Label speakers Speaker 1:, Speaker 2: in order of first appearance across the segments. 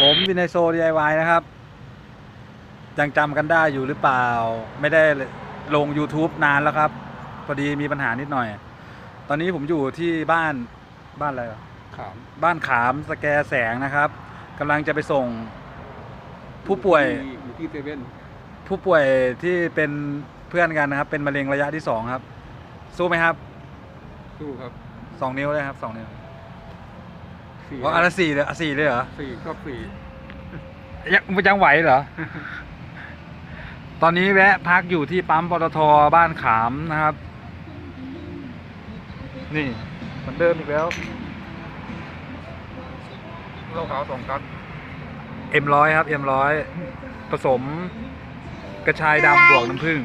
Speaker 1: ผมวินัยโซ DIY นะครับ ยังจำกันได้อยู่หรือเปล่า ไม่ได้ลง YouTube นานแล้วครับ พอดีมีปัญหานิดหน่อย ตอนนี้ผมอยู่ที่บ้านบ้านอะไรวะ
Speaker 2: ขาม
Speaker 1: บ้านขามสแกแสงนะครับกำลังจะไปส่งผู้ป่วย
Speaker 2: ที่อยู่ที่เซเว่น
Speaker 1: ผู้ป่วยที่เป็นเพื่อนกันนะครับ เป็นมะเร็งระยะที่สองครับ สู้ไหมครับ
Speaker 2: สู้ครับ
Speaker 1: สองนิ้วเลยครับสองนิ้ว
Speaker 2: สี่
Speaker 1: ว่าอันละสี่เลยอะสี่เลยเหรอ
Speaker 2: สี่ก็สี่
Speaker 1: ยังยังไหวเหรอ ตอนนี้แวะพักอยู่ที่ปั๊มปตทบ้านขามนะครับ นี่เหมือนเดิมอีกแล้ว
Speaker 2: เหล้าขาวสองกัด
Speaker 1: เอ็มร้อยครับเอ็มร้อยผสมกระชายดำบวกน้ำผึ้ง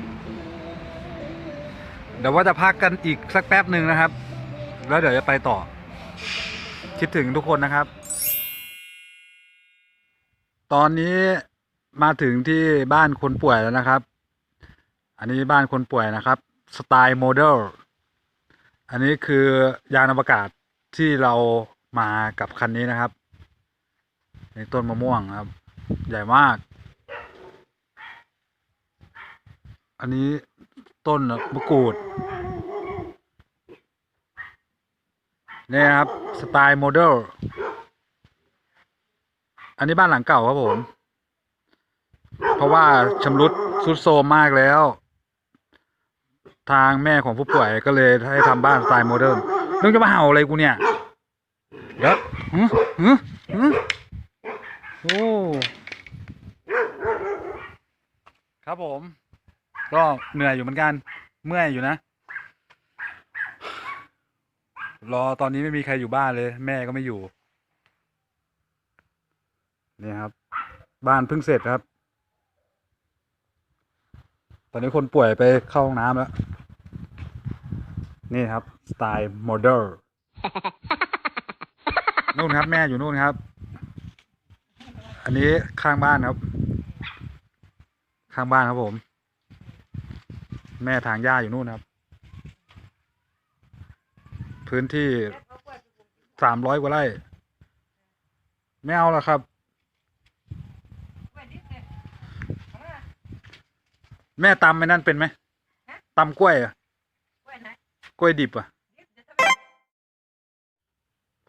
Speaker 1: เดี๋ยวว่าจะพักกันอีกสักแป๊บหนึ่งนะครับ แล้วเดี๋ยวจะไปต่อ คิดถึงทุกคนนะครับ ตอนนี้มาถึงที่บ้านคนป่วยแล้วนะครับ อันนี้บ้านคนป่วยนะครับ สไตล์โมเดล อันนี้คือยานอวกาศที่เรามากับคันนี้นะครับ ในต้นมะม่วงครับ ใหญ่มาก อันนี้ต้นมะกรูด นี่ครับ สไตล์โมเดล อันนี้บ้านหลังเก่าครับผม เพราะว่าชำรุดทรุดโทรมมากแล้ว ทางแม่ของผู้ป่วยก็เลยให้ทำบ้านสไตล์โมเดิร์นมึงจะมาเห่าอะไรกูเนี่ยเดี๋ยวหือหือหือโอ้ครับผม ก็เหนื่อยอยู่เหมือนกัน เมื่อยอยู่นะ รอตอนนี้ไม่มีใครอยู่บ้านเลย แม่ก็ไม่อยู่นี่ครับ บ้านเพิ่งเสร็จครับ ตอนนี้คนป่วยไปเข้าห้องน้ำแล้ว นี่ครับ สไตล์โมเดลนู่นครับ แม่อยู่นู่นครับ อันนี้ข้างบ้านครับ ข้างบ้านครับผม แม่ทางหญ้าอยู่นู่นครับ พื้นที่สามร้อยกว่าไร่ไม่เอาหรอกครับ แม่ตำไอ้นั่นเป็นไหมตำกล้วยอะกล้วยดิบอะ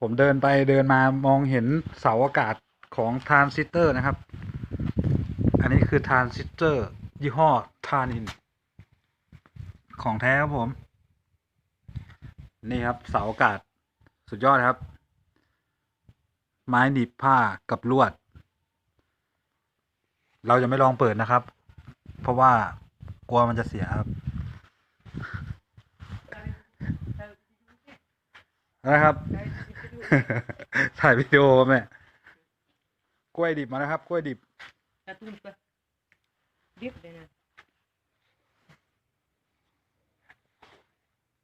Speaker 1: ผมเดินไปเดินมามองเห็นเสาอากาศของทรานซิสเตอร์นะครับ อันนี้คือทรานซิสเตอร์ ยี่ห้อทานิน ของแท้ครับผม นี่ครับเสาอากาศสุดยอดครับ ไม้หนีบผ้ากับลวด เราจะไม่ลองเปิดนะครับ เพราะว่ากลัวมันจะเสียครับนะครับถ่ายวิดีโอแม่กล้วยดิบมาแล้วครับ กล้วยดิบ
Speaker 3: กระตุ้นก็ดิบเลยนะ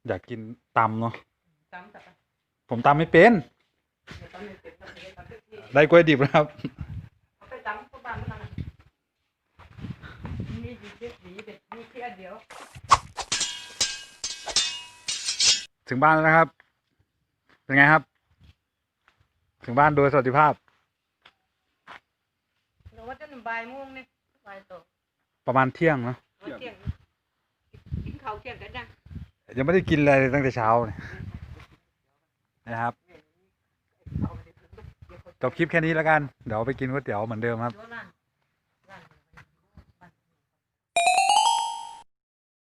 Speaker 1: อยากกินตำเนาะ
Speaker 3: ตำแต่ปะ
Speaker 1: ผมตำไม่เป็น
Speaker 3: เดี๋ยวตำเสร็จตำเสร็จตำเสร็จที่
Speaker 1: ได้กล้วยดิบแล้วครับ
Speaker 3: เอาไปตำก็บ้านมันมีอยู่เจ็ดสีเด็ดมีแค่เดียว
Speaker 1: ถึงบ้านแล้วนะครับ เป็นไงครับ ถึงบ้านโดยสวัสดิภาพ
Speaker 3: เราว่าจะบ่ายโมงเนี่ยบ่ายโต
Speaker 1: ประมาณเที่ยงเนาะ
Speaker 3: ว่าเที่ยงกินข้าวเที่ยงกันนะ
Speaker 1: ยังไม่ได้กินอะไรเลยตั้งแต่เช้าเนี่ยนะครับ จบคลิปแค่นี้แล้วกัน เดี๋ยวไปกินก๋วยเตี๋ยวเหมือนเดิมครับ